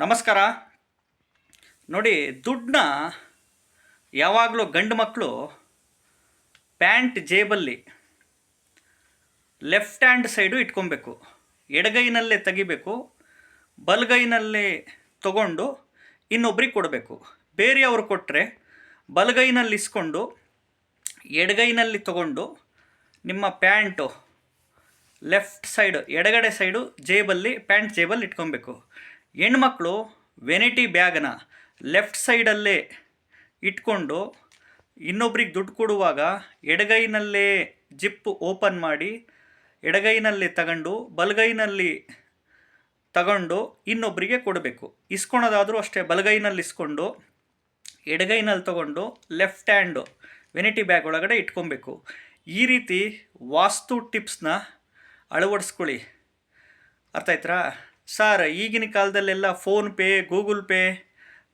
ನಮಸ್ಕಾರ. ನೋಡಿ, ದುಡ್ಡನ್ನ ಯಾವಾಗಲೂ ಗಂಡು ಮಕ್ಕಳು ಪ್ಯಾಂಟ್ ಜೇಬಲ್ಲಿ ಲೆಫ್ಟ್ ಹ್ಯಾಂಡ್ ಸೈಡು ಇಟ್ಕೊಬೇಕು. ಎಡಗೈನಲ್ಲೇ ತೆಗಿಬೇಕು, ಬಲಗೈನಲ್ಲಿ ತಗೊಂಡು ಇನ್ನೊಬ್ರಿಗೆ ಕೊಡಬೇಕು. ಬೇರೆಯವರು ಕೊಟ್ಟರೆ ಬಲಗೈನಲ್ಲಿ ಇಸ್ಕೊಂಡು, ಎಡಗೈನಲ್ಲಿ ತಗೊಂಡು ನಿಮ್ಮ ಪ್ಯಾಂಟು ಲೆಫ್ಟ್ ಸೈಡು, ಎಡಗಡೆ ಸೈಡು ಜೇಬಲ್ಲಿ, ಪ್ಯಾಂಟ್ ಜೇಬಲ್ಲಿ ಇಟ್ಕೊಬೇಕು. ಹೆಣ್ಮಕ್ಳು ವೆನಿಟಿ ಬ್ಯಾಗನ್ನ ಲೆಫ್ಟ್ ಸೈಡಲ್ಲೇ ಇಟ್ಕೊಂಡು ಇನ್ನೊಬ್ರಿಗೆ ದುಡ್ಡು ಕೊಡುವಾಗ ಎಡಗೈನಲ್ಲೇ ಜಿಪ್ಪು ಓಪನ್ ಮಾಡಿ ಎಡಗೈನಲ್ಲಿ ತಗೊಂಡು ಬಲಗೈನಲ್ಲಿ ತಗೊಂಡು ಇನ್ನೊಬ್ಬರಿಗೆ ಕೊಡಬೇಕು. ಇಸ್ಕೊಳೋದಾದರೂ ಅಷ್ಟೇ, ಬಲಗೈನಲ್ಲಿ ಇಸ್ಕೊಂಡು ಎಡಗೈನಲ್ಲಿ ತಗೊಂಡು ಲೆಫ್ಟ್ ಹ್ಯಾಂಡು ವೆನಿಟಿ ಬ್ಯಾಗ್ ಒಳಗಡೆ ಇಟ್ಕೊಬೇಕು. ಈ ರೀತಿ ವಾಸ್ತು ಟಿಪ್ಸ್ನ ಅಳವಡಿಸ್ಕೊಳ್ಳಿ. ಅರ್ಥ ಆಯ್ತಾ? ಸರ್, ಈಗಿನ ಕಾಲದಲ್ಲೆಲ್ಲ PhonePe Google Pay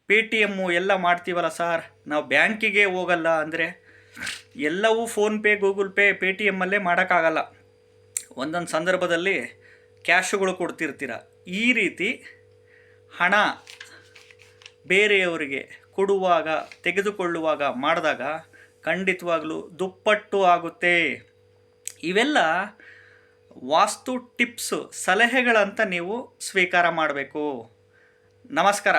pay T M ಎಲ್ಲ ಮಾಡ್ತೀವಲ್ಲ ಸರ್. ನಾವು ಬ್ಯಾಂಕಿಗೆ ಹೋಗಲ್ಲ ಅಂದರೆ ಎಲ್ಲವೂ ಫೋನ್ಪೇ ಗೂಗಲ್ ಪೇ ಪೇ ಟಿ ಎಮ್ಮಲ್ಲೇ ಮಾಡೋಕ್ಕಾಗಲ್ಲ. ಒಂದೊಂದು ಸಂದರ್ಭದಲ್ಲಿ ಕ್ಯಾಶುಗಳು ಕೊಡ್ತಿರ್ತೀರ. ಈ ರೀತಿ ಹಣ ಬೇರೆಯವರಿಗೆ ಕೊಡುವಾಗ, ತೆಗೆದುಕೊಳ್ಳುವಾಗ ಮಾಡಿದಾಗ ಖಂಡಿತವಾಗಲೂ ದುಪ್ಪಟ್ಟು ಆಗುತ್ತೆ. ಇವೆಲ್ಲ ವಾಸ್ತು ಟಿಪ್ಸು ಸಲಹೆಗಳಂತ ನೀವು ಸ್ವೀಕಾರ ಮಾಡಬೇಕು. ನಮಸ್ಕಾರ.